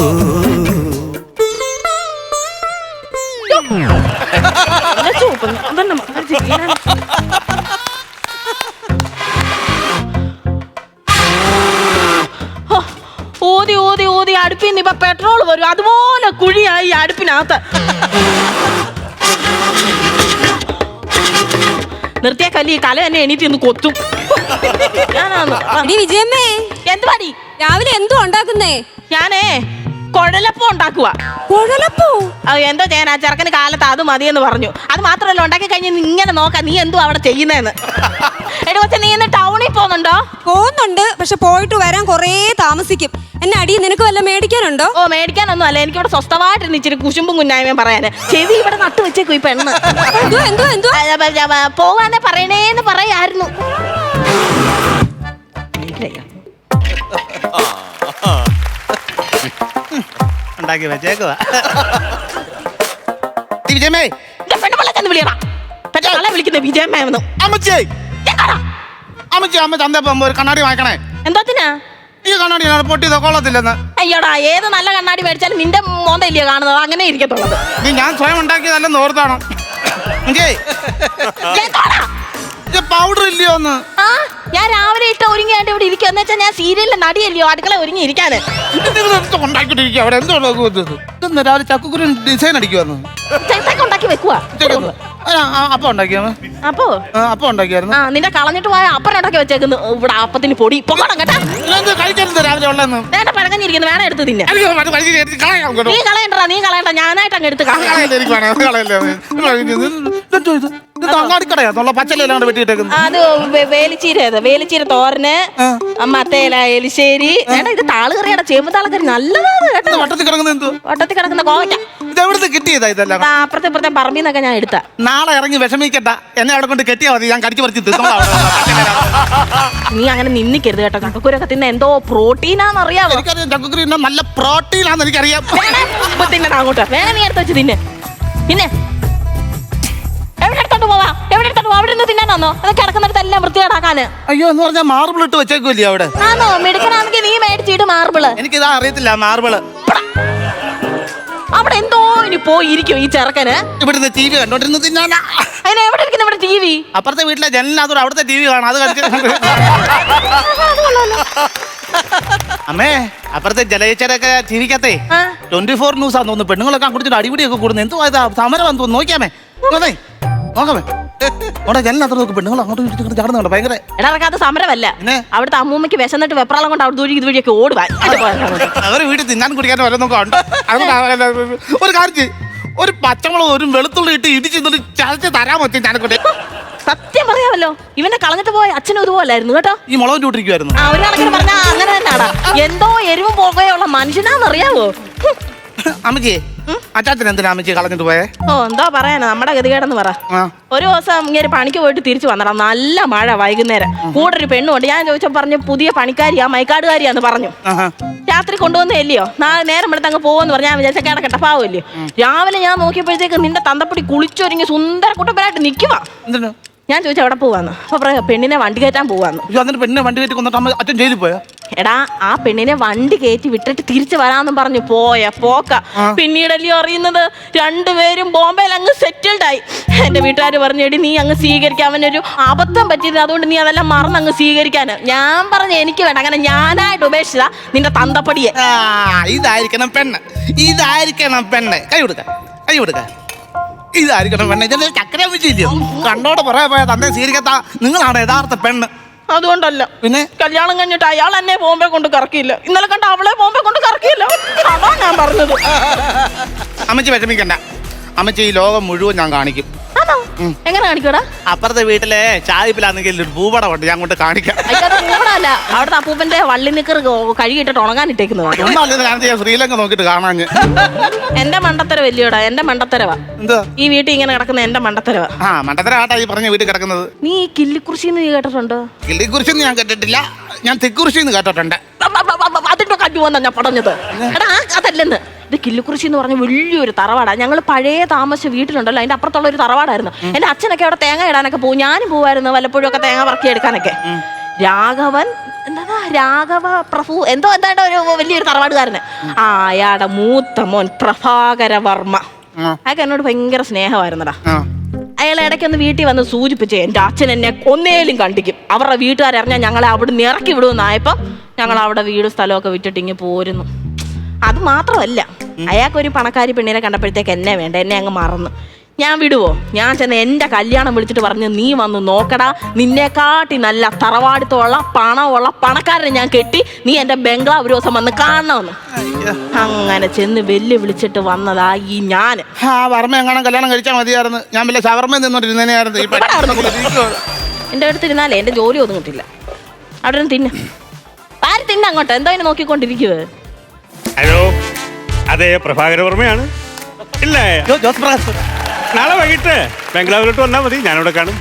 ഊതി ഊതി ഊതി അടുപ്പിൽ നിന്ന് ഇപ്പൊ പെട്രോൾ വരും. അതുപോലെ കുഴിയായി അടുപ്പിനകത്ത്. നിർത്തിയ കല്ലി കല തന്നെ എണീറ്റ് ഇന്ന് കൊത്തും. ഞാനാണ് വിജയമ്മേ. എന്ത് പണി രാവിലെ എന്തോ ഉണ്ടാക്കുന്നേ? ഞാനേ കുഴലപ്പം ഉണ്ടാക്കുക. കുഴലപ്പോ? എന്തോ ചെയ്യാൻ ആ ചെറുക്കന് കാലത്ത് അത് മതിയെന്ന് പറഞ്ഞു. അത് മാത്രമല്ല ഉണ്ടാക്കി കഴിഞ്ഞ് നീ ഇങ്ങനെ നോക്കാം നീ എന്തോ അവിടെ ചെയ്യുന്നതെന്ന് എടി കൊച്ചെ നീ ഇന്ന് ടൗണിൽ പോകുന്നുണ്ടോ? പോകുന്നുണ്ട് പക്ഷെ പോയിട്ട് വരാൻ കുറേ താമസിക്കും. എന്നെ അടി നിനക്ക് വല്ല മേടിക്കാനുണ്ടോ? ഓ മേടിക്കാനൊന്നും അല്ല. എനിക്ക് ഇവിടെ സ്വസ്ഥമായിട്ട് ഇച്ചിരി കുശുമ്പും കുഞ്ഞായ്മയും പറയാന്. ചെവി ഇവിടെ നട്ടു വെച്ചേക്കും ഈ പെണ്ണ്. എന്തോ എന്തോ എന്തോ പോവാന്നെ പറയണേന്ന് പറയായിരുന്നു. ഉണ്ടാക്കി വെച്ചേക്കുവാ. വിജയമേ. ഇന്റെ പെണ്ണുപിള്ളെ ചെന്ന് വിളിയടാ. പെണ്ണുകളെ വിളിക്കുന്ന വിജയമ്മയെന്ന് അമ്മച്ചേ. എന്താടാ അമ്മച്ചി അമ്മ ചന്തപ്പം ഒരു കണ്ണാടി വാങ്ങിക്കണേ. എന്തോത്തിനാ ഈ കണ്ണാടി പൊട്ടിയത് കൊള്ളത്തില്ലെന്ന്. അയ്യോടാ ഏത് നല്ല കണ്ണാടി മേടിച്ചാലും നിന്റെ മോന്ത ഇല്ലയോ കാണുന്നത് അങ്ങനെ ഇരിക്കത്തുള്ളത് നീ ഞാൻ സ്വയം ഉണ്ടാക്കിയതല്ലെന്ന് ഓർത്താണോ. പൗഡർ ഇല്ലയോ എന്ന്? ആ ഞാൻ രാവിലെ ഇട്ട് ഒരുങ്ങിയായിട്ട് ഇവിടെ ഇരിക്കുക എന്ന് വെച്ചാൽ ഞാൻ സീരിയലിലെ നടിയല്ലയോ? അടുക്കള ഒരുങ്ങി ഇരിക്കാന് നിങ്ങൾ എന്ത് ഉണ്ടാക്കിട്ടിരിക്കുക അവിടെ എന്തോ ഇതെന്ന് രാവിലെ ചക്കുക്കുരു ഡിസൈൻ അടിക്കുവായിരുന്നു? ചേട്ടൊക്കെ ഉണ്ടാക്കി വെക്കുവാ. അപ്പം ഉണ്ടാക്കിയാ? അപ്പോ? അപ്പം ഉണ്ടാക്കിയായിരുന്നു. ആ നിന്റെ കളഞ്ഞിട്ട് പോയ അപ്പൻ ഉണ്ടാക്കി വെച്ചേക്കുന്നു. ഇവിടെ അപ്പത്തിന് പൊടി. പൊക്കണം കേട്ടാ. ഇതെന്ത് കഴിക്കരുത് രാവിലെ ഉള്ളതെന്ന്? വേണ്ട പഴകഞ്ഞിരിക്കുന്നു. വേണം എടുത്ത് തിന്നെ. നീ കളയണ്ടടാ നീ കളയണ്ട. ഞാനായിട്ട് അങ്ങ് എടുത്ത് കളയാം. കളയല്ലേ ഇത്? അങ്ങാടിക്കടയാ തൊള്ള പച്ചലയിലാണ് വെട്ടിയിട്ടേക്കുന്നത്. അത് വേലിച്ചീര വേലിച്ചീര തോരന് മത്തേല എലിശ്ശേരി. വേണ്ട ഇത് താളുകറിയുടെ ചേമ്പ് താളുകറി നല്ലതാണ് കേട്ടോ. വട്ടത്തിൽ കിടക്കുന്നത് എന്തോ? വട്ടത്തിൽ കിടക്കുന്ന കോവയ്ക്ക. ഇത് എവിടുന്ന് കിട്ടിയതാ ഇതെല്ലാം? അപ്പുറത്തെ ഇപ്പുറത്തെ പറമ്പിൽ നിന്നൊക്കെ ഞാൻ എടുത്ത. നാളെ ഇറങ്ങി വിഷമിക്കണ്ട. എന്നെ അവിടെ കൊണ്ട് കെട്ടിയാ മതി. ഞാൻ കടിച്ചു പറിച്ച്. നീ അങ്ങനെ നിന്നിക്കരുത് കേട്ടോ. ചക്കക്കുരൊക്കെ തിന്ന എന്തോ പ്രോട്ടീനാന്ന് അറിയാമോ എനിക്കറിയാം ചക്കുക്കുരു നല്ല പ്രോട്ടീൻ ആണെന്ന് എനിക്കറിയാം ഇപ്പൊ തിന്നണം അങ്ങോട്ട്. വേണേ നീ എടുത്ത് വെച്ച് തിന്നെ. പിന്നെ എടുത്തോണ്ട് പോവാ. എവിടെ എടുത്തോണ്ട് പോവാ? അവിടെ നിന്ന് തിന്നാനോ അത് കിടക്കുന്നിടത്തെല്ലാം വൃത്തികേടാക്കാന്. അയ്യോ എന്ന് പറഞ്ഞാൽ മാർബിൾ ഇട്ട് വെച്ചേക്കില്ലേ അവിടെ? ആണോ മിടുക്കനാണെങ്കിൽ നീ മേടിച്ചിട്ട് മാർബിൾ എനിക്കിതാ അറിയത്തില്ല മാർബിൾ അവിടെ എന്തോ ഇനി പോയിരിക്കും ഈ ചെറുക്കന്. ഇവിടുന്ന് ടി വി കണ്ടോണ്ടിരുന്ന് തിന്നാനാ. അതിന് എവിടെ ഇരിക്കുന്നു ഇവിടെ ടി വി അപ്പുറത്തെ വീട്ടിലെ ജനലിനകത്തോടെ അവിടുത്തെ ടി വി കാണാം. അത് കളിച്ച് അമ്മേ അപ്പുറത്തെ ജലയച്ചരൊക്കെ ടി വിക്കകത്തെ ആ. ട്വന്റി ഫോർ ന്യൂസ് ആണെന്ന് തോന്നുന്നു. പെണ്ണുങ്ങളൊക്കെ അങ്ങോട്ട് അടിപിടിയൊക്കെ കൂടുന്നു. എന്തോ ഇതാ? സമരമാണെന്ന് തോന്നുന്നു നോക്കിയാമേ. നോക്കേ നോക്കാമേ അവിടെ ജനലിനകത്ത് നോക്ക് പെണ്ണുങ്ങൾ അങ്ങോട്ട് ഇങ്ങോട്ടും ചാടുന്നുണ്ട് ഭയങ്കര. എടാ അതൊക്കെ അത് സമരമല്ല. പിന്നെ? അവിടുത്തെ അമ്മൂമ്മയ്ക്ക് വിശന്നിട്ട് വെപ്രാളം കൊണ്ട് അവിടെ ഇതുവഴിയൊക്കെ ഓടുവാൻ. അവർ വീട്ടിൽ തിന്നാൻ കുടിക്കാൻ വല്ലതൊക്കെ ഉണ്ട്? അതുകൊണ്ട് അവരല്ല- ഒരു കാര്യം ചെയ്യ്. ഒരു പച്ചമുളക് ഒരു വെളുത്തുള്ളി ഇട്ട് ഇടിച്ച് ഇന്നിട്ട് ചതച്ച് തരാൻ പറ്റും ഞാനൊക്കെ സത്യം പറയാമല്ലോ. ഇവനെ കളഞ്ഞിട്ട് പോയ അച്ഛനും ഇതുപോലായിരുന്നു കേട്ടോ. ഈ മുളക് ചൂട്ടിരിക്കുമായിരുന്നു ആ ഒരു കണക്കിന് പറഞ്ഞാ അങ്ങനെ തന്നെയാടാ. എന്തോ എരിവും പോകുകയുള്ള മനുഷ്യനാന്നറിയാവോ ഹും. അച്ചാച്ചൻ എന്തിനാ അമ്മച്ചി കളഞ്ഞിട്ട് പോയേ? ഓ എന്തോ പറയാനാ. നമ്മുടെ ഗതികേടെന്ന് പറ. ആ. ഒരു ദിവസം ഇങ്ങനെ പണിക്ക് പോയിട്ട് തിരിച്ചു വന്നടാ. നല്ല മഴ വൈകുന്നേരം. കൂടെ ഒരു പെണ്ണുണ്ട്. ഞാൻ ചോദിച്ചപ്പോൾ പറഞ്ഞു പുതിയ പണിക്കാരിയാ മൈക്കാടുകാരിയാന്ന് പറഞ്ഞു. ആഹാ. രാത്രി കൊണ്ടുവന്നില്ലയോ നാളെ നേരം എടുത്ത് അങ്ങ് പോകുമെന്ന് പറഞ്ഞാൽ ഞാൻ വിചാരിച്ച കിടക്കട്ട പാവല്ലേ രാവിലെ ഞാൻ നോക്കിയപ്പോഴത്തേക്ക് നിന്റെ തന്തപ്പടി കുളിച്ചൊരുങ്ങി സുന്ദര കുട്ടപ്പനായിട്ട് നിൽക്കുവാ എന്തിനാ? ഞാൻ ചോദിച്ചു അവിടെ പോവാന്ന്? അപ്പൊ പറയാ പെണ്ണിനെ വണ്ടി കയറ്റാൻ പോവാന്ന്. എന്നിട്ട് പെണ്ണിനെ വണ്ടി കയറ്റി കൊന്നിട്ട് അമ്മ അച്ഛൻ ജയിലിൽ പോയാ? എടാ ആ പെണ്ണിനെ വണ്ടി കയറ്റി വിട്ടിട്ട് തിരിച്ചു വരാന്നും പറഞ്ഞു പോയ പോക്ക. പിന്നീടല്ലയോ അറിയുന്നത്? രണ്ടുപേരും ബോംബെയിൽ അങ്ങ് സെറ്റിൽഡ് ആയി. എന്റെ വീട്ടുകാർ പറഞ്ഞു എടി നീ അങ്ങ് സ്വീകരിക്കാൻ അവനൊരു അബദ്ധം പറ്റിയത് അതുകൊണ്ട് നീ അതെല്ലാം മറന്ന് അങ്ങ് സ്വീകരിക്കാൻ ഞാൻ പറഞ്ഞു എനിക്ക് വേണ്ട. അങ്ങനെ ഞാനായിട്ട് ഉപേക്ഷിച്ച നിന്റെ തന്തപ്പടിയെ. ഇതായിരിക്കണം പെണ്ണ്. ഇതായിരിക്കണം പെണ്ണ്. കൈ കൊടുക്ക. കൈ കൊടുക്ക. ഇതായിരിക്കണം പെണ്ണ്. ഇതല്ലേ ചക്കര വെച്ചില്ലയോ കണ്ടോടെ പറയാ പോയ തന്നെ സ്വീകരിക്കാത്ത നിങ്ങളാണ് യഥാർത്ഥ പെണ്ണ്. അതുകൊണ്ടല്ല. പിന്നെ? കല്യാണം കഴിഞ്ഞിട്ട് അയാൾ എന്നെ ബോംബെ കൊണ്ട് കറക്കിയില്ല. ഇന്നലെ കണ്ട അവളെ ബോംബെ കൊണ്ട് കറക്കിയില്ല. അതാ ഞാൻ പറഞ്ഞത്. അമ്മച്ചി വിഷമിക്കണ്ട. അമ്മച്ചി ഈ ലോകം മുഴുവൻ ഞാൻ കാണിക്കും. എങ്ങനെ കാണിക്കൂടാ അപ്പുറത്തെ വീട്ടിലെ ചായപ്പിലാണെങ്കിൽ ഒരു ഭൂപടം ഉണ്ട് ഞാൻ കൊണ്ട് കാണിക്കാം. കൂടല്ല അവിടുത്തെ അപ്പൂപ്പന്റെ വള്ളി നിക്കർ കഴുകിയിട്ടിട്ട് ഉണങ്ങാനിട്ടേക്കുന്നത് ഒന്നല്ല ഞാൻ ചെയ്യാം. ശ്രീലങ്ക നോക്കിട്ട് കാണാഞ്ഞ് എന്റെ മണ്ടത്തര വലിയോടാ എന്റെ മണ്ടത്തരവാ. എന്താ? ഈ വീട്ടിൽ ഇങ്ങനെ കിടക്കുന്ന എന്റെ മണ്ടത്തരവ. ആ ഈ പറഞ്ഞ വീട്ടിൽ കിടക്കുന്നത്. നീ ഈ കില്ലിക്കുറിശി നീ കേട്ടിട്ടുണ്ടോ? കില്ലിക്കുറിശി ഞാൻ കേട്ടിട്ടില്ല. ഞാൻ തിക്കുറിശി കേട്ടിട്ടുണ്ട്. അതിന്റെ ഞാൻ പറഞ്ഞത്. എടാ അതല്ലെന്ന്. ഇത് കില്ലുക്കുറിശി എന്ന് പറഞ്ഞ വലിയൊരു തറവാടാ. ഞങ്ങൾ പഴയ താമസ വീട്ടിലുണ്ടല്ലോ അതിന്റെ അപ്പുറത്തുള്ള ഒരു തറവാടായിരുന്നു. എന്റെ അച്ഛനൊക്കെ അവിടെ തേങ്ങ ഇടാനൊക്കെ പോകും ഞാനും പോവായിരുന്നു വല്ലപ്പോഴും ഒക്കെ തേങ്ങ വർക്കി എടുക്കാനൊക്കെ രാഘവൻ എന്താ രാഘവ പ്രഭു? എന്തോ എന്താണ്ട് ഒരു വലിയൊരു തറവാടുകാരന്. ആ അയാളുടെ മൂത്ത മോൻ പ്രഭാകര വർമ്മ. അയാൾക്ക് എന്നോട് ഭയങ്കര സ്നേഹമായിരുന്നടാ. അയാൾ ഇടയ്ക്കൊന്ന് വീട്ടിൽ വന്ന് സൂചിപ്പിച്ചേ എന്റെ അച്ഛൻ എന്നെ ഒന്നേലും കണ്ടിക്കും. അവരുടെ വീട്ടുകാരറിഞ്ഞാൽ ഞങ്ങളെ അവിടെ നിന്ന് ഇറക്കി വിടുമെന്നായപ്പോൾ ഞങ്ങൾ അവിടെ വീട് സ്ഥലമൊക്കെ വിറ്റിട്ട് ഇങ്ങ് പോരുന്നു. അത് മാത്രമല്ല അയാൾക്കൊരു പണക്കാരി പെണ്ണിനെ കണ്ടപ്പോഴത്തേക്ക് എന്നെ വേണ്ട എന്നെ അങ്ങ് മറന്നു. ഞാൻ വിടുവോ? ഞാൻ ചെന്ന് എന്റെ കല്യാണം വിളിച്ചിട്ട് പറഞ്ഞ് നീ വന്ന് നോക്കടാ. നിന്നെക്കാട്ടി നല്ല തറവാടിത്തമുള്ള പണമുള്ള പണക്കാരനെ ഞാൻ കെട്ടി നീ എന്റെ ബംഗ്ലാവ് ഒരു ദിവസം വന്ന് കാണണമെന്ന്. അയ്യോ. അങ്ങനെ ചെന്ന് വെല്ലു വിളിച്ചിട്ട് വന്നതാ ഈ ഞാൻ. ആ വർമ്മ എങ്ങാനും കല്യാണം കഴിച്ചാൽ മതിയായിരുന്നു. ഞാൻ വല്ല ഷവർമ്മ നടന്നു. എന്റെ അടുത്തിരുന്നാലേ എന്റെ ജോലി ഒതുങ്ങിട്ടില്ല അവിടെ നിന്ന് തിന്ന. ആര് തിന്ന അങ്ങോട്ട്? എന്തോ അതിനെ നോക്കിക്കൊണ്ടിരിക്കുവേ? ഹലോ അതെ പ്രഭാകരവർമ്മയാണ് ഇല്ലേ. ജോസ് പ്രകാശ്. നാളെ വൈകിട്ട് ബംഗ്ലാവിലോട്ട് വന്നാൽ മതി ഞാനിവിടെ കാണും.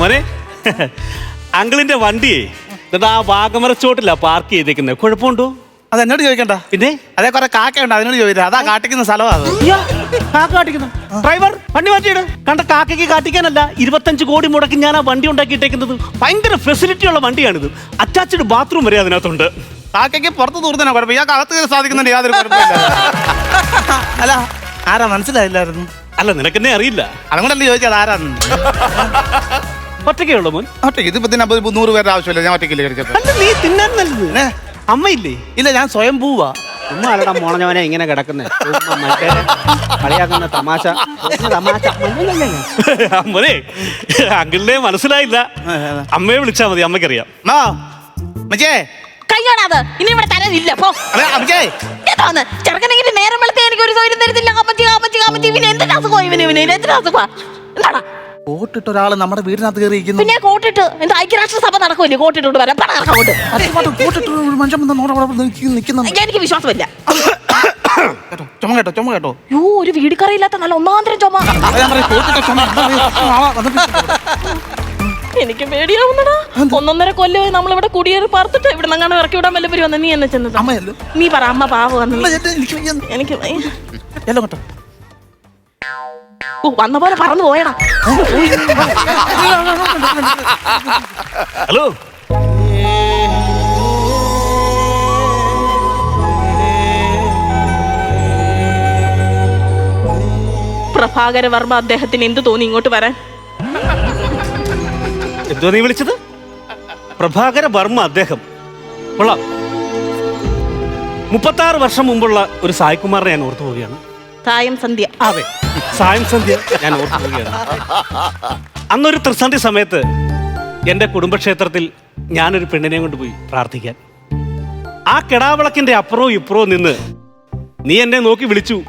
മോനെ അങ്കിളിന്റെ വണ്ടിയെ എന്നിട്ട് ആ വാഗമറച്ചോട്ടില്ല പാർക്ക് ചെയ്തേക്കുന്നത് കുഴപ്പമുണ്ടോ? അത് എന്നോട് ചോദിക്കണ്ട. പിന്നെ? അതേ കുറെ കാക്കയുണ്ട് അതിനോട് ചോദിക്കാം അതാ കാട്ടിക്കുന്ന സ്ഥലമാ അത്. കാക്ക കാട്ടിക്കുന്നു. ഡ്രൈവർ വണ്ടി മാറ്റിയിട് കണ്ട കാക്കയ്ക്ക് കാട്ടിക്കാനല്ല ഇരുപത്തഞ്ച് കോടി മുടക്കി ഞാൻ ആ വണ്ടി ഉണ്ടാക്കിയിട്ടേക്കുന്നത്. ഭയങ്കര ഫെസിലിറ്റി ഉള്ള വണ്ടിയാണിത്. അറ്റാച്ച്ഡ് ബാത്റൂം വരെ അതിനകത്തുണ്ട്. കാക്കയ്ക്ക് പുറത്ത് തൂർത്തന്നെ കുഴപ്പം. ഇയാൾക്ക് അകത്ത് കയറി സാധിക്കുന്നുണ്ട് യാതൊരു കുഴപ്പമില്ല. അല്ല ആരാ മനസ്സിലായില്ലായിരുന്നു? അല്ല നിനക്കെന്നെ അറിയില്ല. അതുകൊണ്ടല്ലേ ചോദിച്ചത് ആരാന്ന്? ഒറ്റയ്ക്കേ ഉള്ളൂ മോൻ? ഒറ്റയ്ക്ക്. ഇതിപ്പോ തന്നെ അമ്പത് നൂറ് പേരുടെ ആവശ്യമില്ല. ഞാൻ ഒറ്റയ്ക്കില്ല കഴിച്ചത്. അല്ല നീ തിന്നാൻ നല്ലത്. ഏ? അമ്മയില്ലേ? ഇല്ല ഞാൻ സ്വയം പൂവാ. ചുമ്മാ അല്ലടാ മോണഞ്ഞവനെ ഇങ്ങനെ കിടക്കുന്നേ? ചുമ്മാ മറ്റേ കളിയാക്കുന്ന തമാശ. ചുമ്മാ തമാശ. മോനെ അങ്കിളിനെ മനസ്സിലായില്ല. അമ്മയെ വിളിച്ചാ മതി. അമ്മയ്ക്കറിയാം. മാ മച്ചേ കയ്യോടാത് ഇനി ഇവിടെ തരാനില്ല പോ. അതെ അമ്മച്ചേ എന്താന്ന് ചെറുക്കനെങ്കിലും നേരം വെളുത്തേ എനിക്ക് ഒരു സൗകര്യം തരുന്നില്ല അമ്മച്ചി അമ്മച്ചി അമ്മച്ചി. ഇവന് എന്തിനാ അസുഖം? ഇവന് ഇവന് എന്തിനാ അസുഖം? എന്താടാ? കോട്ടിട്ട് ഒരാൾ നമ്മുടെ വീടിനകത്ത് കയറി ഇരിക്കുന്നു പിന്നെ കോട്ടിട്ട് എന്താ ഐക്യരാഷ്ട്ര സഭ നടക്കുമല്ലേ കോട്ടിട്ട് വരാം അങ്ങോട്ട് കോട്ടിട്ട് ഒരു മനുഷ്യൻ വന്ന് നമ്മുടെ അവിടെ നിൽക്കി- നിൽക്കുന്നു. എനിക്ക് വിശ്വാസമില്ല. കേട്ടോ ചുമ കേട്ടോ ചുമ കേട്ടോ. യോ ഒരു വീടിക്കറിയില്ലാത്ത നല്ല ഒന്നാന്തരം ചുമ. അത് ഞാൻ പറയും കോട്ടിട്ട ചുമ. എന്താ അറിയോ? ആളാ വന്നിട്ട് എനിക്ക് പേടിയാവുന്നടാ. ഒന്നൊന്നര കൊല്ലമായി നമ്മളിവിടെ കുടിയേറി പാർത്തിട്ട് ഇവിടെ നിന്നാണ് ഇറക്കി വിടാൻ വല്ലവരും വന്ന നീ എന്നെ ചെന്നത് നീ പറ അമ്മ പാവ എനിക്ക് ഓ വന്ന പോലെ പറന്നു പോയടാ. ഹലോ? പ്രഭാകര വർമ്മ അദ്ദേഹത്തിന് എന്ത് തോന്നി ഇങ്ങോട്ട് വരാൻ? എന്തോ നീ വിളിച്ചത്? പ്രഭാകര വർമ്മ അദ്ദേഹം. കൊള്ളാം. മുപ്പത്താറ് വർഷം മുമ്പുള്ള ഒരു സായ്കുമാറിനെ ഞാൻ ഓർത്തു പോവുകയാണ്. സായം സന്ധ്യ. അതെ. സായം സന്ധ്യ ഞാൻ ഓർത്തു പോവുകയാണ്. അന്നൊരു ത്രിസന്ധി സമയത്ത് എന്റെ കുടുംബക്ഷേത്രത്തിൽ ഞാനൊരു പെണ്ണിനെ കൊണ്ട് പോയി പ്രാർത്ഥിക്കാൻ. ആ കെടാവിളക്കിന്റെ അപ്പുറവും ഇപ്പുറവും നിന്ന് നീ എന്നെ നോക്കി വിളിച്ചു.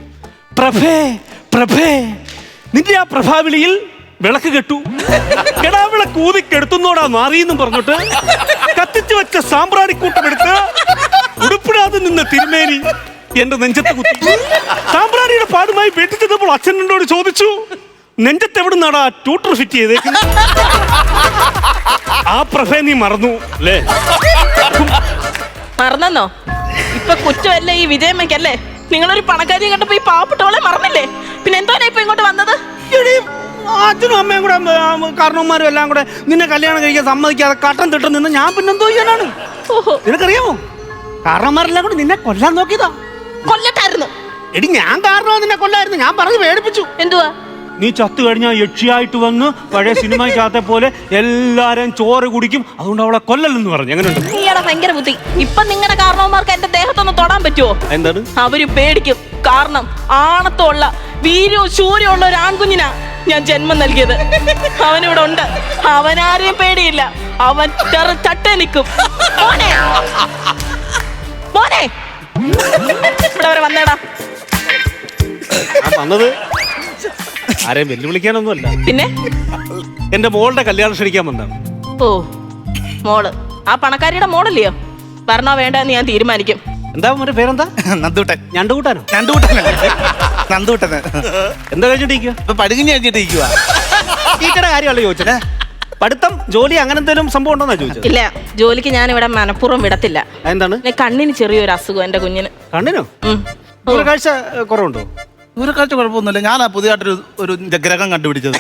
പ്രഭേ പ്രഭേ നിന്റെ ആ പ്രഭാവിളിയിൽ വിളക്ക് കെട്ടു. കെടാവിളക്ക് ഊതിക്കെടുത്തുന്നോടാ മാറിയെന്നും പറഞ്ഞിട്ട് കത്തിച്ചു വെച്ച സാമ്പ്രാണിക്കൂട്ടം എടുത്ത് ഉടുപ്പിടാതെ നിന്ന് തിരുമേനി എന്റെ നെഞ്ചത്ത് കുത്തി. സാമ്പ്രാണിയുടെ പാടുമായി വീട്ടിൽ ചെന്നപ്പോൾ അച്ഛൻ എന്നോട് ചോദിച്ചു നെഞ്ചത്ത് എവിടെ നിന്നാടാ ട്യൂട്ടർ ഫിറ്റ് ചെയ്തേക്കുന്നത്? ആ പ്രഭേ നീ മറന്നു. അല്ലേ മറന്നോ? ഇപ്പൊ കുറ്റമല്ലേ ഈ വിജയമ്മയ്ക്കല്ലേ? നിങ്ങളൊരു പണക്കാരിയെ കണ്ടപ്പോ ഈ പാവപ്പെട്ടവളെ മറന്നില്ലേ? പിന്നെ എന്തോനാ ഇപ്പൊ ഇങ്ങോട്ട് വന്നത്? എടീ, അച്ഛനും അമ്മയും കൂടെ കാരണവന്മാരും എല്ലാം കൂടെ നിന്നെ കല്യാണം കഴിക്കാൻ സമ്മതിക്കാതെ കട്ടം തിട്ടം നിന്ന് ഞാൻ പിന്നെന്തോ ചെയ്യാനാണ്? ഓഹോ. നിനക്കറിയാമോ? കാരണവന്മാരെല്ലാം കൂടെ നിന്നെ കൊല്ലാൻ നോക്കിയതാ. കൊല്ലട്ടായിരുന്നു. എടി ഞാൻ കാരണമാണ് നിന്നെ കൊല്ലായിരുന്നു. ഞാൻ പറഞ്ഞു പേടിപ്പിച്ചു. എന്തുവാ? നീ ചത്തു കഴിഞ്ഞാൽ യക്ഷിയായിട്ട് വന്ന് പഴയ സിനിമയ്ക്കകത്തെ പോലെ എല്ലാരും ചോറ് കുടിക്കും. അതുകൊണ്ട് അവളെ കൊല്ലല്ലെന്ന് പറഞ്ഞു. എങ്ങനെയുണ്ട്? നീയാടെ ഭയങ്കര ബുദ്ധി. ഇപ്പൊ നിങ്ങളുടെ കാരണവന്മാർക്ക് എന്റെ ദേഹത്തൊന്ന് തൊടാൻ പറ്റുമോ എന്താണ്? അവർ പേടിക്കും. കാരണം ആണത്തുള്ള വീര്യവും ശൂര്യമുള്ള ഒരു ആൺകുഞ്ഞിനാ ഞാൻ ജന്മം നൽകിയത്. അവനിവിടെ ഉണ്ട്. അവനാരെയും പേടിയില്ല. അവൻ ചെറു ചട്ട നിൽക്കും മോനെ! മോനെ! ഇവിടെ വരെ വന്നേടാ. വന്നത്? ആരെയും വെല്ലുവിളിക്കാനൊന്നുമല്ല. പിന്നെ? എന്റെ മോളുടെ കല്യാണം ക്ഷണിക്കാൻ വന്നതാണ്. ഓ മോൾ. ആ പണക്കാരിയുടെ മോളല്ലയോ? പറഞ്ഞോ വേണ്ടെന്ന് ഞാൻ തീരുമാനിക്കും. എന്താ മോന്റെ പേരെന്താ? നന്ദൂട്ടൻ. ഞണ്ടുകൂട്ടാനോ? നന്ദൂട്ടനല്ല നന്ദൂട്ടന് എന്താ കഴിഞ്ഞിട്ടിരിക്കുക ഇപ്പൊ പടുകിഞ്ഞ് കഴിഞ്ഞിട്ടിരിക്കുക ടീച്ചറുടെ കാര്യമല്ല ചോദിച്ചത്. പഠിത്തം ജോലി അങ്ങനെ എന്തെങ്കിലും സംഭവം ഉണ്ടോന്നാ ചോദിച്ചത്? ഇല്ല ജോലിക്ക് ഞാൻ ഇവിടെ മനഃപൂർവം വിടത്തില്ല. എന്താണ് പിന്നെ കണ്ണിന് ചെറിയൊരു അസുഖം എന്റെ കുഞ്ഞിന്. കണ്ണിനോ? ഉം. കാഴ്ച കുറവുണ്ടോ? ദൂരക്കാഴ്ച കുഴപ്പമൊന്നുമില്ല. ഞാനാ പുതിയതായിട്ടൊരു ഒരു ഗ്രഹം കണ്ടുപിടിച്ചത്.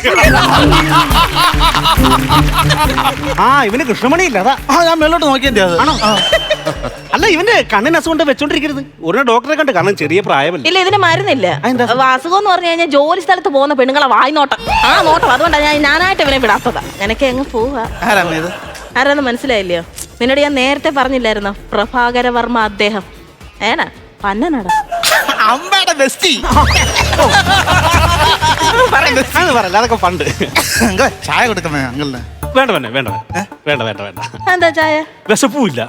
ആ ഇവന് കൃഷ്ണമണി ഇല്ല അതാ. ആ ഞാൻ മേലോട്ട് നോക്കിയതിന്റെ അത്. ആണോ? അല്ല ഇവന്റെ കണ്ണിന് അസുഖം കൊണ്ട് വെച്ചോണ്ടിരിക്കരുത്. ഒരു ഡോക്ടറെ കണ്ട് കാരണം ചെറിയ പ്രായമല്ല. ഇല്ല ഇതിന് മരുന്നില്ല. അസുഖം എന്ന് പറഞ്ഞു കഴിഞ്ഞാൽ ജോലി സ്ഥലത്ത് പോകുന്ന പെണ്ണുങ്ങളെ വായി നോട്ടം. ആ നോട്ടം. അതുകൊണ്ടാണ് ഞാൻ ഞാനായിട്ട് ഇവനെ വിടാത്തത്. നിനക്ക് എങ്ങ് പോവാ? ആരാമ്മ ഇത്? ആരാന്ന് മനസ്സിലായില്ലയോ? നിന്നോട് ഞാൻ നേരത്തെ പറഞ്ഞില്ലായിരുന്നോ? പ്രഭാകര വർമ്മ അദ്ദേഹം. ഏനാ? പന്നനട അമ്മയുടെ ബെസ്റ്റി. പറയല്ല അതൊക്കെ പണ്ട് അങ്കിളെ ചായ കൊടുക്കണേ അങ്കിളിന്? വേണ്ട വേണ്ട വേണ്ട വേണ്ട. വേണ്ട വേണ്ട എന്താ ചായ? വിശപ്പും ഇല്ല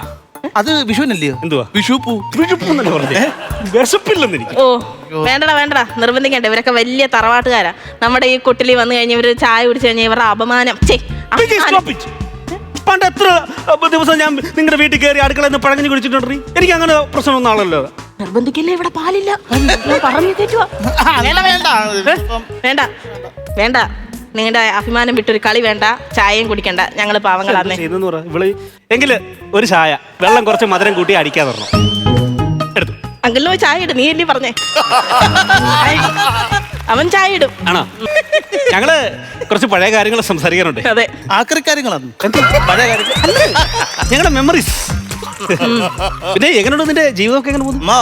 അത് വിഷുവിനല്ലയോ? എന്തുവാ? വിഷു പൂ വിഴുപ്പെന്നല്ലേ പറഞ്ഞേ. വിശപ്പില്ലെന്ന് എനിക്ക് ഓ വേണ്ടടാ വേണ്ടടാ. നിർബന്ധിക്കണ്ട ഇവരൊക്കെ വലിയ തറവാട്ടുകാരാ. നമ്മുടെ ഈ കുട്ടിലി വന്നു കഴിഞ്ഞ് ഇവർ ചായ കുടിച്ചു കഴിഞ്ഞാൽ ഇവരുടെ അപമാനം. ഛേ, വിജയ്, അപമാനം. stop it. പണ്ട് എത്ര അഹ്, ദിവസം ഞാൻ നിങ്ങളുടെ വീട്ടിൽ കയറി അടുക്കളയിൽ നിന്ന് പഴഞ്ഞു കുടിച്ചിട്ടുണ്ട് എനിക്ക് അങ്ങനെ പ്രശ്നമൊന്നും ആളല്ലോ നിർബന്ധിക്കില്ലേ? ഇവിടെ പാലില്ല. ഞാൻ പറഞ്ഞു കേറ്റുവാ വേണ്ട വേണ്ട. ഇപ്പം വേണ്ട. വേണ്ട. നിങ്ങളുടെ അഭിമാനം വിട്ടൊരു കളി വേണ്ട. ചായയും കുടിക്കണ്ട. ഞങ്ങൾ പാവങ്ങളാന്നേ ചെയ്തെന്ന് പറ. ഇവൾ എങ്കിൽ ഒരു ചായ. വെള്ളം കുറച്ച് മധുരം കൂട്ടി അടിക്കാൻ പറഞ്ഞു. എടുത്തു. അങ്കിളിന് പോയി ചായ ഇടും. നീ അല്ലേ പറഞ്ഞേ? അവൻ ചായ ഇടും. ആണോ? ഞങ്ങൾ കുറച്ച് പഴയ കാര്യങ്ങൾ സംസാരിക്കാനുണ്ട്. അതെ. ആക്രി കാര്യങ്ങളാണ് പഴയ കാര്യങ്ങൾ? ഞങ്ങളുടെ മെമ്മറീസ് പിന്നെ എങ്ങനെയുണ്ട് നിന്റെ ജീവിതമൊക്കെ എങ്ങനെ പോകുന്നു? അമ്മോ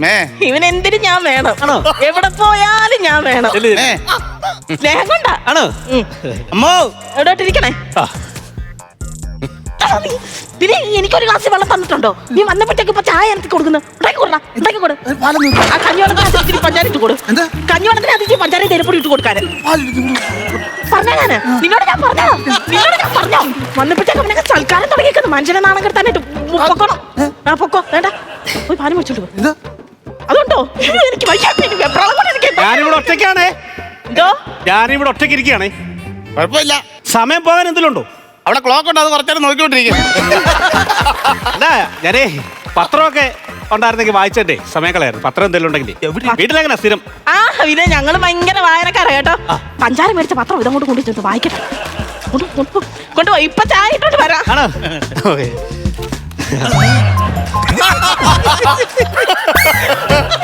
മേ. ഇവൻ എന്തിനു ഞാൻ വേണം? ആണോ? എവിടെ പോയാലും ഞാൻ വേണം. മേ. സ്നേഹം കൊണ്ടാ. ആണോ? ഉം. അമ്മോ. എവിടോട്ടിരിക്കണേ ആ. നീ, പിന്നെ എനിക്കൊരു ഗ്ലാസ് വെള്ളം തന്നിട്ടുണ്ടോ? നീ വന്നപ്പോഴത്തേക്ക് ഇപ്പൊ ചായ എനിക്ക് കൊടുക്കുന്നു. ഉണ്ടാക്കി കൊടുടാ ഉണ്ടാക്കി കൊടു. പാലൊന്നും ആ കഞ്ഞിവെള്ളത്തിന് അതിരി പഞ്ചാര ഇട്ട് കൊടു. പഞ്ചാര തേരപ്പൊടി ഇട്ട് കൊടുക്കാന്. പറഞ്ഞ ഞാൻ? നിന്നോട് ഞാൻ പറഞ്ഞോ? നിന്നോട് ഞാൻ പറഞ്ഞോ? വന്നപ്പോഴത്തേക്ക് അവനൊക്കെ സൽക്കാരം തുടങ്ങിയിരിക്കുന്നു മനുഷ്യനെ നാണം കെടുത്താനായിട്ട് പൊക്കോണം ആ. പൊക്കോ. വേണ്ട. പോയി പാൽ വെച്ചോണ്ട് പോ. എന്താ? അതുണ്ടോ? എനിക്ക് ഞാനിവിടെ ഒറ്റയ്ക്കാണേ. ഞാനിവിടെ ഒറ്റയ്ക്ക് ഇരിക്കുകയാണേ. കുഴപ്പമില്ല. സമയം പോകാൻ എന്തെങ്കിലും ഉണ്ടോ? അവിടെ ക്ലോക്ക് ഉണ്ട് അത് കുറച്ചേരം നോക്കിക്കൊണ്ടിരിക്കും. അല്ല ഞാനേ പത്രമൊക്കെ ഉണ്ടായിരുന്നെങ്കിൽ വായിച്ചേ സമയം കളയായിരുന്നു പത്രം എന്തെങ്കിലും ഉണ്ടെങ്കിൽ വീട്ടിലെങ്ങനെ സ്ഥിരം? ആ ഇത് ഞങ്ങൾ ഭയങ്കര വായനക്കാരാ കേട്ടോ. പഞ്ചാര മേടിച്ച പത്രം ഇതങ്ങോട്ട് കൊണ്ടുവച്ചിട്ട് വായിക്കട്ടെ. കൊണ്ട് കൊണ്ട് കൊണ്ടുപോയി ഇപ്പൊ ചായ ഇട്ടോണ്ട് വരാം. ആണോ? ഓക്കെ.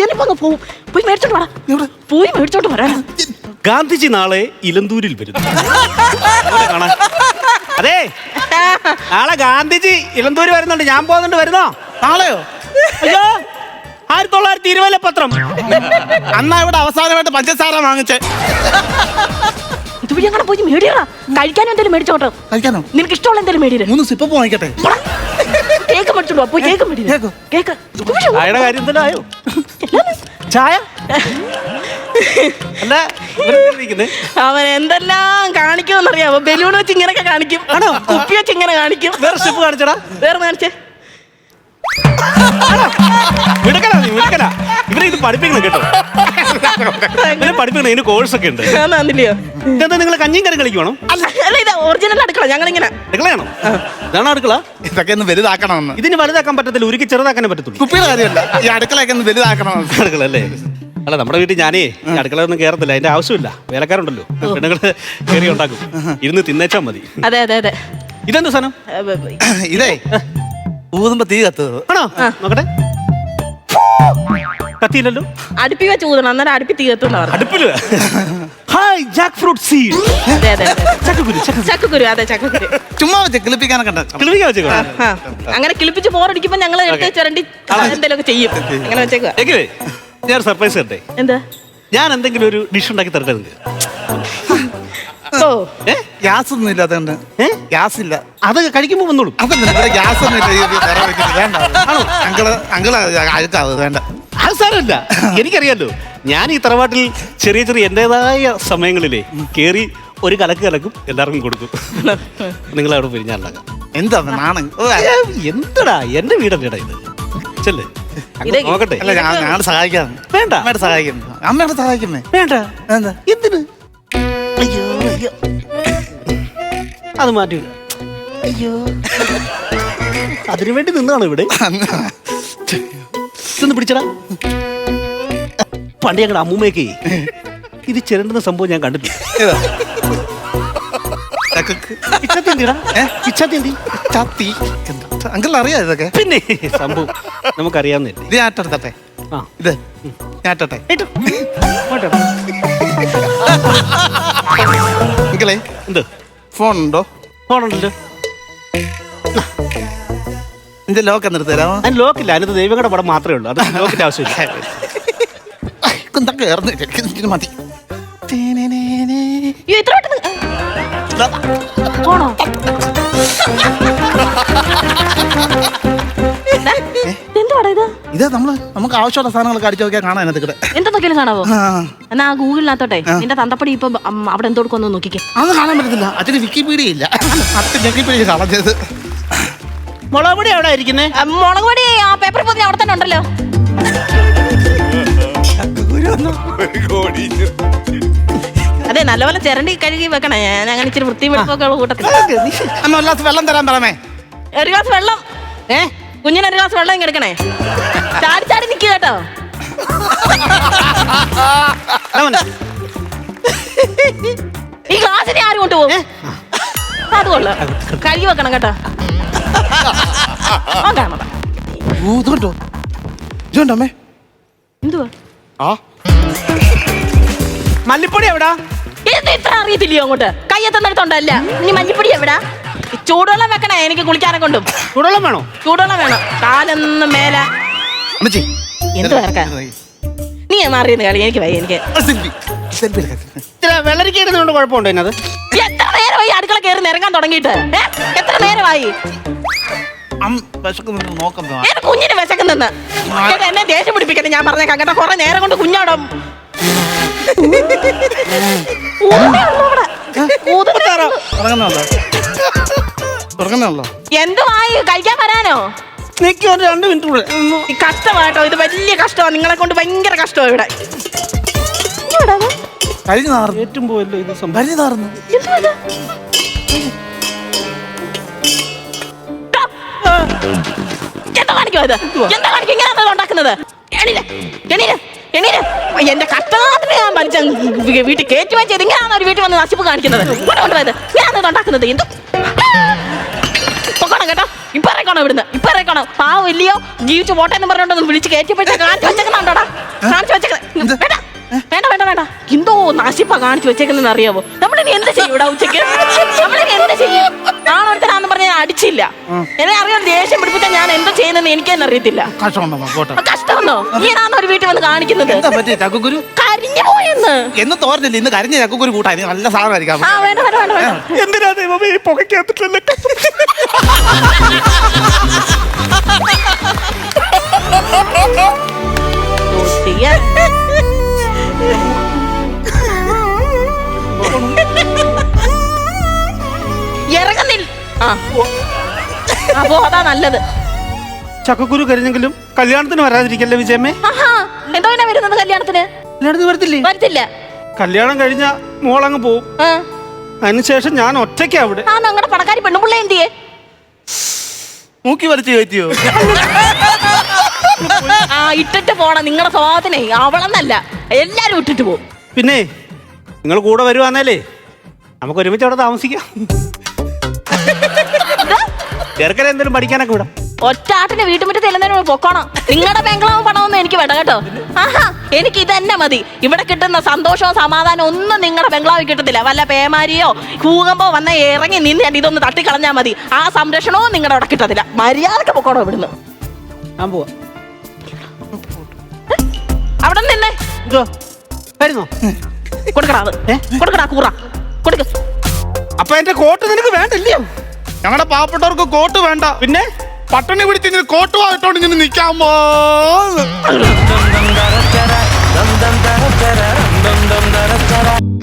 ഇവനിപ്പോ അങ്ങ് പോവും പോയി മേടിച്ചോണ്ട് വരാ എവിടെ? പോയി മേടിച്ചോണ്ട് ഗാന്ധിജി നാളെ ഇലന്തൂരിൽ വരുന്നു. കാണാൻ അതെ നാളെ ഗാന്ധിജി ഇലന്തൂര് വരുന്നുണ്ട്. ഞാൻ പോകുന്നുണ്ട്. വരുന്നോ? നാളെയോ? അയ്യോ ആയിരത്തി തൊള്ളായിരത്തി ഇരുപതിലെ പത്രം. അന്നാ ഇവിടെ അവസാനമായിട്ട് പഞ്ചസാര വാങ്ങിച്ചേ. ഇത് പോയി ഞങ്ങളെ പോയി മേടിയറാ കഴിക്കാനും എന്തെങ്കിലും മേടിച്ചോട്ടോ. കഴിക്കാനോ? നിനക്ക് ഇഷ്ടമുള്ള എന്തെങ്കിലും മേടിയത് മൂന്ന് സിപ്പ് വാങ്ങിക്കട്ടെ. കേക്ക് മേടിച്ചോണ്ട് വാ, കേക്ക്. മേടി കേക്കോ? ചായയുടെ കാര്യം എന്തെങ്കിലും ആയോ? ചായ? അല്ല അവൻ എന്തെല്ലാം കാണിക്കുമെന്നറിയാമോ ബലൂൺ വെച്ച് ഇങ്ങനെയൊക്കെ കാണിക്കും. ആണോ? കുപ്പി വെച്ച് ഇങ്ങനെ കാണിക്കും. വേറെ സ്റ്റെപ്പ് കാണിച്ചടാ. വേറെ കാണിച്ചേ. മിടുക്കലാ നീ മിടുക്കലാ ഇത് പഠിപ്പിക്കണം കേട്ടോ. ഇവരെ പഠിപ്പിക്കണം ഇതിന് കോഴ്സ് ഒക്കെ ഉണ്ട് ആന്നില്ലയോ ഇതെന്താ നിങ്ങൾ കഞ്ഞിയും കറി കളിക്കുവാണോ? അല്ല അല്ല ഇത് ഒറിജിനൽ അടുക്കള ഞങ്ങളിങ്ങനെ. അടുക്കളയാണോ? ഇതാണോ അടുക്കള? ഇതൊക്കെ ഒന്ന് വലുതാക്കണമെന്ന്. ഇതിന് വലുതാക്കാൻ പറ്റത്തില്ല ഉരുക്കി ചെറുതാക്കാനേ പറ്റത്തുള്ളൂ. കുപ്പിയുടെ കാര്യമല്ല ഈ അടുക്കളയൊക്കെ ഒന്ന് വലുതാക്കണമെന്ന്. അടുക്കള അല്ലേ അല്ല നമ്മുടെ വീട്ടിൽ ഞാനേ ഈ അടുക്കള ഒന്നും കയറത്തില്ല അതിന്റെ ആവശ്യമില്ല. വേലക്കാരുണ്ടല്ലോ. പെണ്ണുങ്ങൾ കയറി ഉണ്ടാക്കും. ഇരുന്ന് തിന്നേച്ചാ മതി. അതെ അതെ അതെ. ഇതെന്താ സാധനം? ഇതേ ഊതുമ്പോ തീ കത്തുന്നത്. ആണോ? നോക്കട്ടെ. കത്തിയില്ലല്ലോ? അടുപ്പി വെച്ച് ഊതണം. അന്നേരം അടുപ്പി തീർത്തുന്ന പറഞ്ഞു അടുപ്പിൽ? ഹായ് ജാക്ക് ഫ്രൂട്ട് സീഡ് അതെ അതെ അതെ. ചക്കക്കുരു ചക്ക ചക്കക്കുരു അതെ ചക്കക്കുരു. ചുമ്മാ വെച്ച് കിളിപ്പിക്കാനൊക്കെ ഉണ്ട് കിളിവിക്കാൻ വെച്ചേക്കോ ആ അങ്ങനെ കിളിപ്പിച്ച് പോറടിക്കുമ്പോ ഞങ്ങൾ എടുത്ത് ചരണ്ടി എന്തെങ്കിലുമൊക്കെ ചെയ്യും. അങ്ങനെ വെച്ചേക്കുക എങ്കിലേ ഞാൻ സർപ്രൈസ് തരട്ടെ എന്താ? ഞാൻ എന്തെങ്കിലും ഒരു ഡിഷ് ഉണ്ടാക്കി തരട്ടെ നിങ്ങൾക്ക് ഓ. ഏ? ഗ്യാസ് ഒന്നും ഏ? ഗ്യാസ് ഇല്ല അത് കഴിക്കുമ്പോൾ വന്നോളൂ. അതല്ല ഇവിടെ ഗ്യാസ് ഒന്നും ഇല്ല ഈ വിറക് വെക്കുന്നത്. വേണ്ട. അങ്കിൾ അങ്കിൾ അഴുക്കാവ് വേണ്ട. അത് സാരമില്ല. എനിക്കറിയാലോ. ഞാൻ ഈ തറവാട്ടിൽ ചെറിയ ചെറിയ എന്റെതായ സമയങ്ങളിലെ കയറി ഒരു കലക്ക് കലക്കും എല്ലാവർക്കും കൊടുക്കും. നിങ്ങൾ അവിടെ പോയി ഞാൻ ഉണ്ടാക്കാം എന്താ നാണം? എന്തടാ? എന്റെ വീടല്ലേടാ ഇത്? ചെല്ലേ. നോക്കട്ടെ. അല്ല ഞാൻ ഞങ്ങളെ സഹായിക്കാം. വേണ്ട. അമ്മയുടെ സഹായിക്കും. അമ്മയുടെ സഹായിക്കുന്നേ. വേണ്ട. എന്താ? എന്തിന്? അയ്യോ അയ്യോ. അത് മാറ്റി അയ്യോ. അതിനു വേണ്ടി നിന്നാണ് ഇവിടെ? ഒന്ന് പിടിച്ചടാ. പണ്ട് ഞങ്ങളുടെ അമ്മൂമ്മയൊക്കെ ഇത് ചിരണ്ടുന്ന സംഭവം ഞാൻ കണ്ടിട്ടില്ല അങ്കിൾ ഇതൊക്കെ. പിന്നെ സംഭവം നമുക്കറിയാവുന്നില്ല ഇത് ഞാട്ടെടുത്തട്ടെ ഇത് ഞാട്ടെ അങ്കിളെ ഫോണുണ്ടോ? ഫോണുണ്ടല്ലോ എന്റെ ലോക്ക് എന്നിട്ട് തരാമോ? അതിന് ലോക്കില്ല അതിനകത്ത് ദൈവങ്ങളുടെ പടം മാത്രമേ ഉള്ളൂ. അത് ലോക്കിന്റെ ആവശ്യമില്ല. കുന്തൊക്കെ ഏർന്ന് എനിക്ക് മതി. അയ്യോ, ഇത്ര പെട്ടെന്ന്. പോണോ? എന്തുവാടാ ഇത്? ഇത് നമ്മൾ നമുക്ക് ആവശ്യമുള്ള സാധനങ്ങളൊക്കെ അടിച്ചു നോക്കിയാൽ കാണാൻ അതിനകത്ത് കൂടെ എന്തൊക്കെയാലും കാണാവോ? ആ, എന്നാ ആ ഗൂഗിളിനകത്തോട്ടെ നിന്റെ തന്തപ്പടി ഇപ്പൊ അവിടെ എന്തോടുക്കൊന്നു നോക്കിക്കേ. അത് കാണാൻ പറ്റത്തില്ല. അതിന് വിക്കിപീഡിയ ഇല്ല. അച്ഛൻ വിക്കിപീഡിയ കളഞ്ഞത്. മുളക് പൊടി എവിടെ ഇരിക്കുന്നേ? ആ, മുളക് പൊടി ആ പേപ്പർ പൊതി അവിടെ തന്നെ ഉണ്ടല്ലോ. അതെ നല്ലപോലെ ചിരണ്ടി കഴുകി വെക്കണേ. ഞാൻ അങ്ങനെ ഇച്ചിരി വൃത്തിയും വെളുപ്പൊക്കെ ഉള്ള കൂട്ടത്തിൽ അമ്മ ഒരു ഗ്ലാസ് വെള്ളം തരാൻ പറമേ ഒരു ഗ്ലാസ് വെള്ളം. ഏ കുഞ്ഞിന് ഒരു ഗ്ലാസ് വെള്ളം എടുക്കണേ. ചാടി ചാടി നിൽക്കുക കേട്ടോ. ഈ ഗ്ലാസിനെ ആരും കൊണ്ടുപോകും? അത് കൊള്ളാം കഴുകി വെക്കണം കേട്ടോ. ആ കാണാം ഓ ഇത് കണ്ടോ ഇത് കണ്ടോ അമ്മേ എന്തുവാ ആ മല്ലിപ്പൊടി എവിടാ? ഇത് ഇത്ര അറിയത്തില്ലയോ അങ്ങോട്ട്? കയ്യെത്തുന്നിടത്തോണ്ടല്ല ഇനി മല്ലിപ്പൊടി എവിടാ? ചൂടുവെള്ളം വെക്കണേ എനിക്ക് കുളിക്കാനെ കൊണ്ടും. ചൂടുവെള്ളം വേണോ? ചൂടുവെള്ളം വേണം. കാലൊന്നും മേല. എന്ത് ഇറക്കാം നീ മാറിയെന്ന് കളി? എനിക്ക് വയ്യ എനിക്ക്. വെള്ളരിക്ക ഇടുന്നതുകൊണ്ട് കുഴപ്പമുണ്ടോ ഇതിനകത്ത്? എത്ര നേരമായി അടുക്കള കയറി നിരങ്ങാൻ തുടങ്ങിയിട്ട്? നേരമായി. എന്റെ കുഞ്ഞിന് വിശക്കുന്നെന്ന്? എന്നിട്ട് എന്നെ ദേഷ്യം പിടിപ്പിക്കട്ടെ ഞാൻ പറഞ്ഞേക്കാം. കേട്ടോ കുറെ നേരം കൊണ്ട് കുഞ്ഞാടും. കഴിക്കാൻ വരാനോ? രണ്ട് മിനിറ്റ് കഷ്ടമാട്ടോ ഇത് വലിയ കഷ്ടമാണ്. നിങ്ങളെ കൊണ്ട് ഭയങ്കര കഷ്ടമാണ് ഇവിടെ. ഇങ്ങോട്ടാ കഴിഞ്ഞു നാർന്നു. ഏറ്റവും പോയല്ലോ ഇത്? സംഭവം കഴിഞ്ഞു നാർന്നു എന്താ കാണിക്കുവാ ഇത്? എന്താ കാണിക്കും ഉണ്ടാക്കുന്നത്? എണീര് എണീര് എണീര്. എന്റെ കഷ്ടകാലത്തിന് ഞാൻ മനുഷ്യ വീട്ടിൽ കയറ്റി വെച്ചത് ഇങ്ങനെയാണ് ഒരു വീട്ടിൽ വന്ന് നശിപ്പ് കാണിക്കുന്നത്? കൊണ്ടുപോയത് ഉണ്ടാക്കുന്നത്? എന്തു. പൊക്കണം കേട്ടോ. ഇപ്പൊ ഇറക്കണം ഇവിടുന്ന്. ഇപ്പൊ ഇറക്കണം പാവം ഇല്ലയോ? ജീവിച്ചു പോട്ടെ എന്ന് പറഞ്ഞോണ്ടൊന്ന് വിളിച്ച് കയറ്റിപ്പോഴത്തെ കാണിച്ചു വെച്ചേക്കുന്നുണ്ടോടാ? കാണിച്ചു വെച്ചേക്കുന്ന വേണ്ട വേണ്ട വേണ്ട വേണ്ട. എന്തോ നശിപ്പ കാണിച്ചു വെച്ചേക്കുന്നെന്ന് അറിയാവോ? നമ്മളിനി എന്ത് ചെയ്യും ഇവിടെ ഉച്ചയ്ക്ക്? നമ്മളിനി എന്ത് ചെയ്യും? നാളൊരുത്തരാന്ന് പറഞ്ഞ ഞാൻ അടിച്ചില്ല. എന്നെ അറിയാൻ ദേഷ്യം പിടിപ്പിച്ചാൽ ഞാൻ എന്തോ ചെയ്യുന്നെന്ന് എനിക്ക് തന്നെ അറിയത്തില്ല. കഷ്ടമുണ്ടോ പോട്ടെ. കഷ്ടമെന്നോ ഒരു വീട്ടിൽ വന്ന് കാണിക്കുന്നത്? എന്താ പറ്റിയ ചക്കുക്കുരു കരിഞ്ഞു പോയെന്ന് എന്ന് തോർന്നില്ല ഇന്ന് കരിഞ്ഞ ചക്കുക്കുരു കൂട്ടാ. ഇത് നല്ല സാധനമായിരിക്കാം ആ വേണ്ട വേണ്ട വേണ്ട വേണ്ട. എന്തിനാ ദൈവമേ ഈ പുകയ്ക്കകത്തിട്ടല്ലേ ചെയ്യാൻ അപ്പോ അതാ നല്ലത്. ചക്കക്കുരു കരിഞ്ഞെങ്കിലും കല്യാണത്തിന് വരാതിരിക്കല്ലേ വിജയമ്മേ എന്തോ വരുന്നത് കല്യാണത്തിന്? കല്യാണത്തിന് വരത്തില്ലേ? വരത്തില്ല. കല്യാണം കഴിഞ്ഞ മോളങ്ങ് പോവും. അതിനുശേഷം ഞാൻ ഒറ്റയ്ക്ക് അവിടെ. ആ ഞങ്ങളുടെ പണക്കാരി പെണ്ണുപിള്ള എന്ത് മൂക്കി വലിച്ചു കയറ്റിയോ? ആ ഇട്ടിട്ട് പോണം. നിങ്ങളുടെ സ്വഭാവത്തിനെ അവളെന്നല്ല. എല്ലാരും ഇട്ടിട്ട് പോവും. പിന്നെ നിങ്ങൾ കൂടെ വരുവാന്നേലേ നമുക്ക് ഒരുമിച്ച് അവിടെ താമസിക്കാം. ചെറുക്കനെ എന്തെങ്കിലും പഠിക്കാനൊക്കെ വിടാം. ഒറ്റാട്ടിന് വീട്ടുമുറ്റത്ത് പൊക്കോണം. നിങ്ങളുടെ ബംഗ്ലാവ് പണമൊന്നും എനിക്ക് വേണ്ട കേട്ടോ. ആഹാ എനിക്ക് ഇതന്നെ മതി. ഇവിടെ കിട്ടുന്ന സന്തോഷവും സമാധാനവും ഒന്നും നിങ്ങളുടെ ബംഗ്ലാവിൽ കിട്ടത്തില്ല. വല്ല പേമാരിയോ ഭൂകമ്പോ വന്ന ഇറങ്ങി നിന്ന് ഞാൻ ഇതൊന്ന് തട്ടിക്കളഞ്ഞാൽ മതി. ആ സംരക്ഷണവും നിങ്ങളുടെ അവിടെ കിട്ടത്തില്ല. മര്യാദയ്ക്ക് പൊക്കോണം ഇവിടുന്ന്. ഞാൻ പോവാ. അവിടെ നിന്നെ. വരുന്നോ? കൊടുക്കടാ കൊടുക്കടാ കൂറ. കൊടുക്ക. അപ്പൊ എന്റെ കോട്ട് നിനക്ക് വേണ്ടില്ലയോ ഞങ്ങളുടെ പാവപ്പെട്ടവർക്ക് കോട്ട് വേണ്ട പിന്നെ പട്ടണി പിടിച്ച് ഇങ്ങനെ കോട്ട് വായിട്ടോണ്ട് ഇങ്ങനെ നിൽക്കാമോ dum